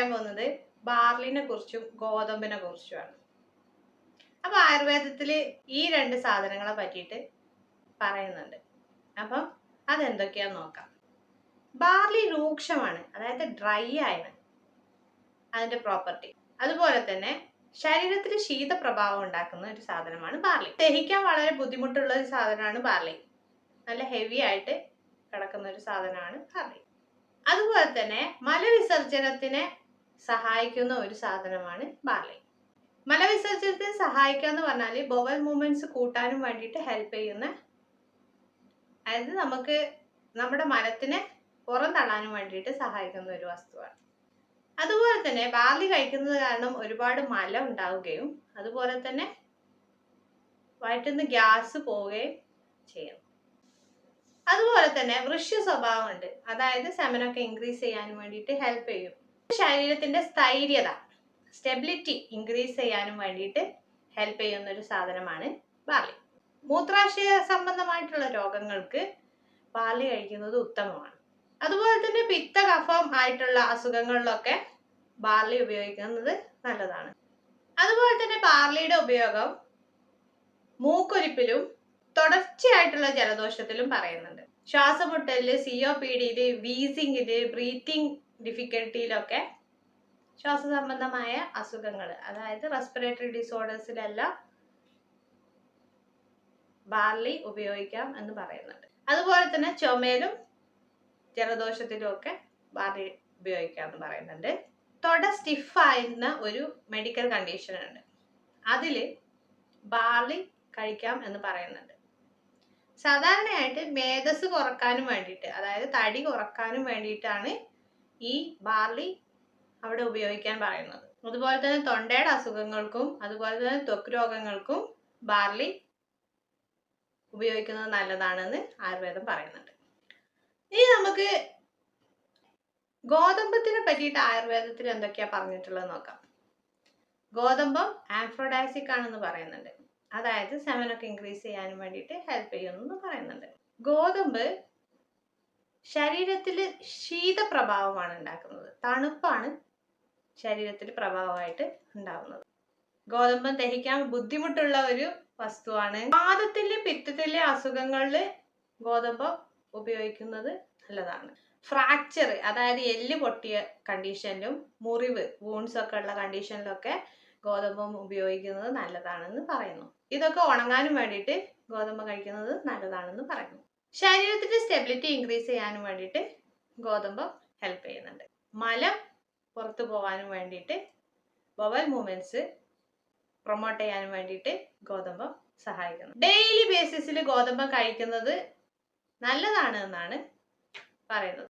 പറയാൻ പോകുന്നത് ബാർലിനെ കുറിച്ചും ഗോതമ്പിനെ കുറിച്ചുമാണ്. അപ്പൊ ആയുർവേദത്തിൽ ഈ രണ്ട് സാധനങ്ങളെ പറ്റിയിട്ട് പറയുന്നുണ്ട്. അപ്പം അതെന്തൊക്കെയാന്ന് നോക്കാം. ബാർലി രൂക്ഷമാണ് അതായത് ഡ്രൈ ആണ് അതിന്റെ പ്രോപ്പർട്ടി അതുപോലെ തന്നെ ശരീരത്തിൽ ശീതപ്രഭാവം ഉണ്ടാക്കുന്ന ഒരു സാധനമാണ് ബാർലി. ദഹിക്കാൻ വളരെ ബുദ്ധിമുട്ടുള്ള ഒരു സാധനമാണ് ബാർലി. നല്ല ഹെവി ആയിട്ട് കിടക്കുന്ന ഒരു സാധനമാണ് ബാർലി. അതുപോലെ തന്നെ മലവിസർജനത്തിനെ സഹായിക്കുന്ന ഒരു സാധനമാണ് ബാർലി മലവിസർജനത്തിന് സഹായിക്കുക എന്ന് പറഞ്ഞാൽ ബോവൽ മൂവ്മെന്റ്സ് കൂട്ടാനും വേണ്ടിയിട്ട് ഹെൽപ്പ് ചെയ്യുന്ന അതായത് നമുക്ക് നമ്മുടെ മലത്തിനെ പുറം തള്ളാനും വേണ്ടിയിട്ട് സഹായിക്കുന്ന ഒരു വസ്തുവാണ്. അതുപോലെ തന്നെ ബാർലി കഴിക്കുന്നത് കാരണം ഒരുപാട് മല ഉണ്ടാവുകയും അതുപോലെ തന്നെ വയറ്റുന്ന ഗ്യാസ് പോവുകയും ചെയ്യും. അതുപോലെ തന്നെ വൃഷ്യ സ്വഭാവമുണ്ട് അതായത് സെമനൊക്കെ ഇൻക്രീസ് ചെയ്യാൻ വേണ്ടിയിട്ട് ഹെൽപ്പ് ചെയ്യും. ശരീരത്തിന്റെ സ്ഥൈര്യത സ്റ്റെബിലിറ്റി ഇൻക്രീസ് ചെയ്യാനും വേണ്ടിയിട്ട് ഹെൽപ്പ് ചെയ്യുന്ന ഒരു സാധനമാണ് ബാർലി മൂത്രാശയ സംബന്ധമായിട്ടുള്ള രോഗങ്ങൾക്ക് ബാർലി കഴിക്കുന്നത് ഉത്തമമാണ്. അതുപോലെ തന്നെ പിത്ത കഫം ആയിട്ടുള്ള അസുഖങ്ങളിലൊക്കെ ബാർലി ഉപയോഗിക്കുന്നത് നല്ലതാണ്. അതുപോലെ തന്നെ ബാർലിയുടെ ഉപയോഗം മൂക്കൊലിപ്പിലും തുടർച്ചയായിട്ടുള്ള ജലദോഷത്തിലും പറയുന്നുണ്ട്. ശ്വാസമുട്ടലിൽ സി ഒ പി ഡിയിൽ വീസിങ്ങിൽ ബ്രീത്തിങ് ഡിഫിക്കൽട്ടിയിലൊക്കെ ശ്വാസ സംബന്ധമായ അസുഖങ്ങൾ അതായത് റെസ്പിറേറ്ററി ഡിസോർഡേഴ്സിലെല്ലാം ബാർലി ഉപയോഗിക്കാം എന്ന് പറയുന്നുണ്ട്. അതുപോലെ തന്നെ ചുമയിലും ജലദോഷത്തിലും ഒക്കെ ബാർലി ഉപയോഗിക്കാം എന്ന് പറയുന്നുണ്ട്. തൊട സ്റ്റിഫായിരുന്ന ഒരു മെഡിക്കൽ കണ്ടീഷൻ ഉണ്ട് അതിൽ ബാർലി കഴിക്കാം എന്ന് പറയുന്നുണ്ട്. സാധാരണയായിട്ട് മേധസ് കുറക്കാനും വേണ്ടിയിട്ട് അതായത് തടി കുറക്കാനും വേണ്ടിയിട്ടാണ് ഈ ബാർലി അവിടെ ഉപയോഗിക്കാൻ പറയുന്നത്. അതുപോലെ തന്നെ തൊണ്ടയുടെ അസുഖങ്ങൾക്കും അതുപോലെ തന്നെ ത്വക്ക് രോഗങ്ങൾക്കും ബാർലി ഉപയോഗിക്കുന്നത് നല്ലതാണെന്ന് ആയുർവേദം പറയുന്നുണ്ട്. ഇനി നമുക്ക് ഗോതമ്പത്തിനെ പറ്റിയിട്ട് ആയുർവേദത്തിൽ എന്തൊക്കെയാ പറഞ്ഞിട്ടുള്ളത് നോക്കാം. ഗോതമ്പം ആംഫ്രോഡാസിക് ആണെന്ന് പറയുന്നുണ്ട്. അതായത് സെവനൊക്കെ ഇൻക്രീസ് ചെയ്യാനും വേണ്ടിയിട്ട് ഹെൽപ്പ് ചെയ്യുന്നു പറയുന്നുണ്ട്. ഗോതമ്പ് ശരീരത്തിൽ ശീതപ്രഭാവമാണ് ഉണ്ടാക്കുന്നത്. തണുപ്പാണ് ശരീരത്തിൽ പ്രഭാവമായിട്ട് ഉണ്ടാവുന്നത്. ഗോതമ്പം ദഹിക്കാൻ ബുദ്ധിമുട്ടുള്ള ഒരു വസ്തുവാണ്. വാദത്തിലെ പിത്തത്തിലെ അസുഖങ്ങളിൽ ഗോതമ്പം ഉപയോഗിക്കുന്നത് നല്ലതാണ്. ഫ്രാക്ചർ അതായത് എല്ല് പൊട്ടിയ കണ്ടീഷനിലും മുറിവ് വൂൺസ് ഒക്കെ ഉള്ള കണ്ടീഷനിലൊക്കെ ഗോതമ്പം ഉപയോഗിക്കുന്നത് നല്ലതാണെന്ന് പറയുന്നു. ഇതൊക്കെ ഉണങ്ങാനും വേണ്ടിയിട്ട് ഗോതമ്പ് കഴിക്കുന്നത് നല്ലതാണെന്ന് പറയുന്നു. ശരീരത്തിന്റെ സ്റ്റെബിലിറ്റി ഇൻക്രീസ് ചെയ്യാനും വേണ്ടിയിട്ട് ഗോതമ്പ് ഹെൽപ്പ് ചെയ്യുന്നുണ്ട്. മലം പുറത്തു പോകാനും വേണ്ടിയിട്ട് ബവൽ മൂവ്മെന്റ്സ് പ്രൊമോട്ട് ചെയ്യാനും വേണ്ടിയിട്ട് ഗോതമ്പ് സഹായിക്കുന്നു. ഡെയിലി ബേസിസിൽ ഗോതമ്പ് കഴിക്കുന്നത് നല്ലതാണ് എന്നാണ് പറയുന്നത്.